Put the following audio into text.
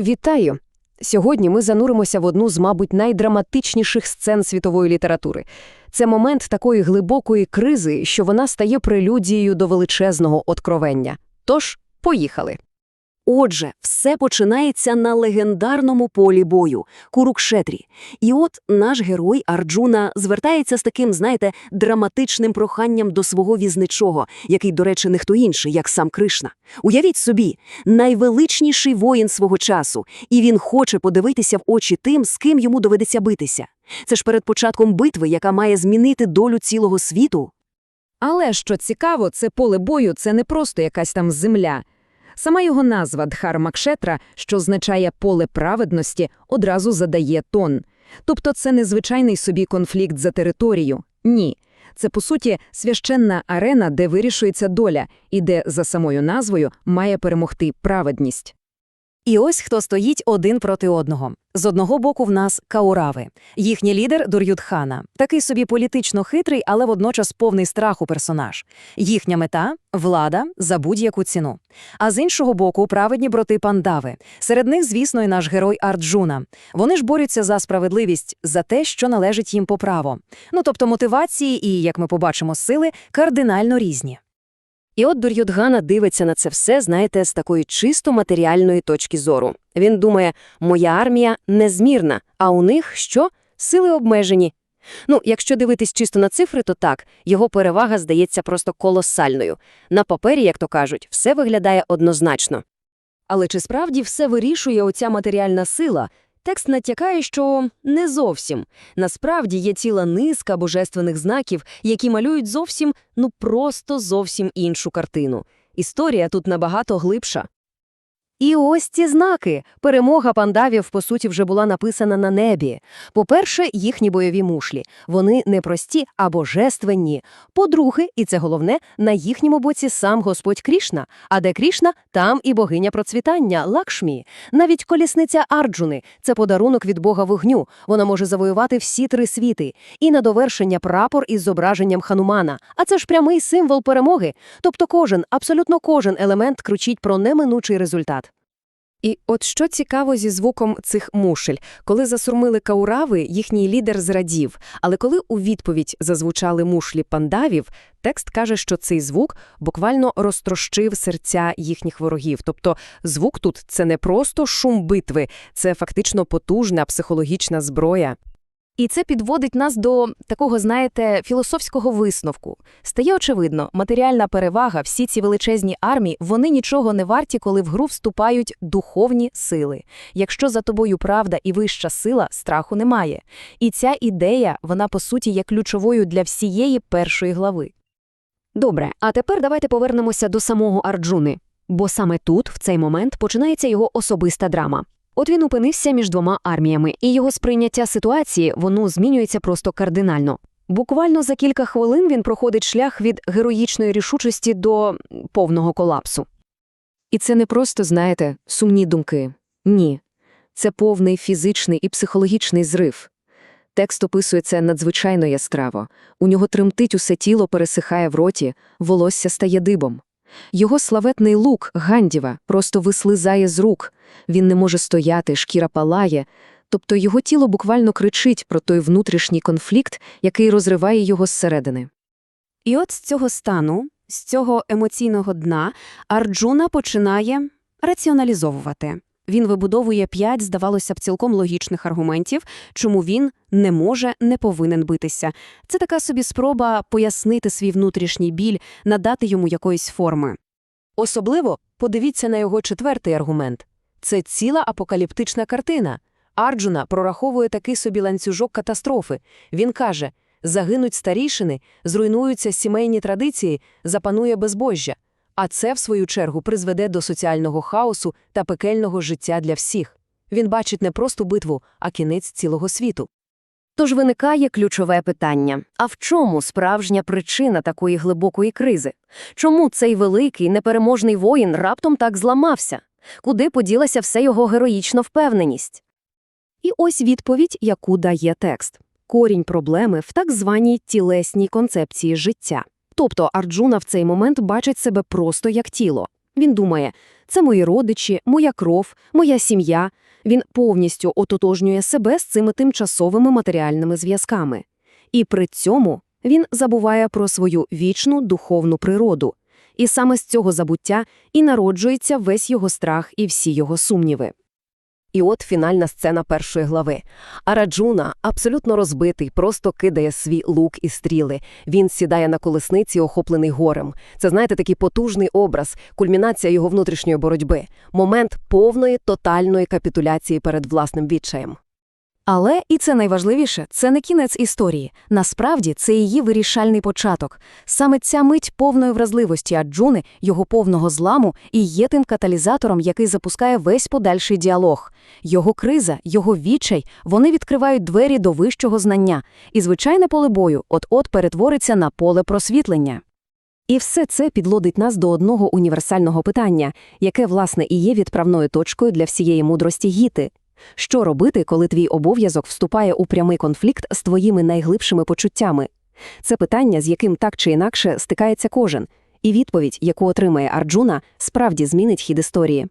Вітаю! Сьогодні ми зануримося в одну з, мабуть, найдраматичніших сцен світової літератури. Це момент такої глибокої кризи, що вона стає прелюдією до величезного откровення. Тож, поїхали. Отже, все починається на легендарному полі бою – Курукшетрі. І от наш герой Арджуна звертається з таким, знаєте, драматичним проханням до свого візничого, який, до речі, не хто інший, як сам Кришна. Уявіть собі, найвеличніший воїн свого часу, і він хоче подивитися в очі тим, з ким йому доведеться битися. Це ж перед початком битви, яка має змінити долю цілого світу. Але, що цікаво, це поле бою – це не просто якась там земля. Сама його назва Дхармакшетра, що означає «поле праведності», одразу задає тон. Тобто це не звичайний собі конфлікт за територію. Ні. Це, по суті, священна арена, де вирішується доля, і де, за самою назвою, має перемогти праведність. І ось хто стоїть один проти одного. З одного боку в нас Каурави. Їхній лідер Дур'юдхана. Такий собі політично хитрий, але водночас повний страху персонаж. Їхня мета – влада за будь-яку ціну. А з іншого боку – праведні брати Пандави. Серед них, звісно, і наш герой Арджуна. Вони ж борються за справедливість, за те, що належить їм по право. Ну, тобто мотивації і, як ми побачимо, сили кардинально різні. І от Дур'юдгана дивиться на це все, знаєте, з такої чисто матеріальної точки зору. Він думає, моя армія незмірна, а у них що? Сили обмежені. Ну, якщо дивитись чисто на цифри, то так, його перевага здається просто колосальною. На папері, як то кажуть, все виглядає однозначно. Але чи справді все вирішує оця матеріальна сила? Текст натякає, що не зовсім. Насправді є ціла низка божественних знаків, які малюють зовсім, ну просто зовсім іншу картину. Історія тут набагато глибша. І ось ці знаки. Перемога пандавів, по суті, вже була написана на небі. По-перше, їхні бойові мушлі. Вони не прості, а божественні. По-друге, і це головне, на їхньому боці сам Господь Крішна. А де Крішна, там і богиня процвітання, Лакшмі. Навіть колісниця Арджуни – це подарунок від бога вогню. Вона може завоювати всі три світи. І на довершення прапор із зображенням Ханумана. А це ж прямий символ перемоги. Тобто кожен, абсолютно кожен елемент кричить про неминучий результат. І от що цікаво зі звуком цих мушель. Коли засурмили каурави, їхній лідер зрадів. Але коли у відповідь зазвучали мушлі пандавів, текст каже, що цей звук буквально розтрощив серця їхніх ворогів. Тобто звук тут – це не просто шум битви, це фактично потужна психологічна зброя. І це підводить нас до такого, знаєте, філософського висновку. Стає очевидно, матеріальна перевага, всі ці величезні армії, вони нічого не варті, коли в гру вступають духовні сили. Якщо за тобою правда і вища сила, страху немає. І ця ідея, вона по суті є ключовою для всієї першої глави. Добре, а тепер давайте повернемося до самого Арджуни, бо саме тут, в цей момент, починається його особиста драма. От він опинився між двома арміями, і його сприйняття ситуації воно змінюється просто кардинально. Буквально за кілька хвилин він проходить шлях від героїчної рішучості до повного колапсу. І це не просто, знаєте, сумні думки. Ні. Це повний фізичний і психологічний зрив. Текст описує це надзвичайно яскраво. У нього тремтить усе тіло, пересихає в роті, волосся стає дибом. Його славетний лук, Гандіва, просто вислизає з рук. Він не може стояти, шкіра палає. Тобто його тіло буквально кричить про той внутрішній конфлікт, який розриває його зсередини. І от з цього стану, з цього емоційного дна, Арджуна починає раціоналізовувати. Він вибудовує п'ять, здавалося б, цілком логічних аргументів, чому він не може, не повинен битися. Це така собі спроба пояснити свій внутрішній біль, надати йому якоїсь форми. Особливо подивіться на його четвертий аргумент. Це ціла апокаліптична картина. Арджуна прораховує такий собі ланцюжок катастрофи. Він каже, загинуть старішини, зруйнуються сімейні традиції, запанує безбожжя. А це, в свою чергу, призведе до соціального хаосу та пекельного життя для всіх. Він бачить не просто битву, а кінець цілого світу. Тож виникає ключове питання: а в чому справжня причина такої глибокої кризи? Чому цей великий непереможний воїн раптом так зламався? Куди поділася все його героїчна впевненість? І ось відповідь, яку дає текст. Корінь проблеми в так званій тілесній концепції життя. Тобто Арджуна в цей момент бачить себе просто як тіло. Він думає, це мої родичі, моя кров, моя сім'я. Він повністю ототожнює себе з цими тимчасовими матеріальними зв'язками. І при цьому він забуває про свою вічну духовну природу. І саме з цього забуття і народжується весь його страх і всі його сумніви. І от фінальна сцена першої глави. Араджуна, абсолютно розбитий, просто кидає свій лук і стріли. Він сідає на колесниці, охоплений горем. Це, знаєте, такий потужний образ, кульмінація його внутрішньої боротьби, момент повної тотальної капітуляції перед власним відчаєм. Але, і це найважливіше, це не кінець історії. Насправді, це її вирішальний початок. Саме ця мить повної вразливості Аджуни, його повного зламу, і є тим каталізатором, який запускає весь подальший діалог. Його криза, його відчай, вони відкривають двері до вищого знання. І звичайне поле бою от-от перетвориться на поле просвітлення. І все це підлодить нас до одного універсального питання, яке, власне, і є відправною точкою для всієї мудрості гіти. Що робити, коли твій обов'язок вступає у прямий конфлікт з твоїми найглибшими почуттями? Це питання, з яким так чи інакше стикається кожен, і відповідь, яку отримає Арджуна, справді змінить хід історії.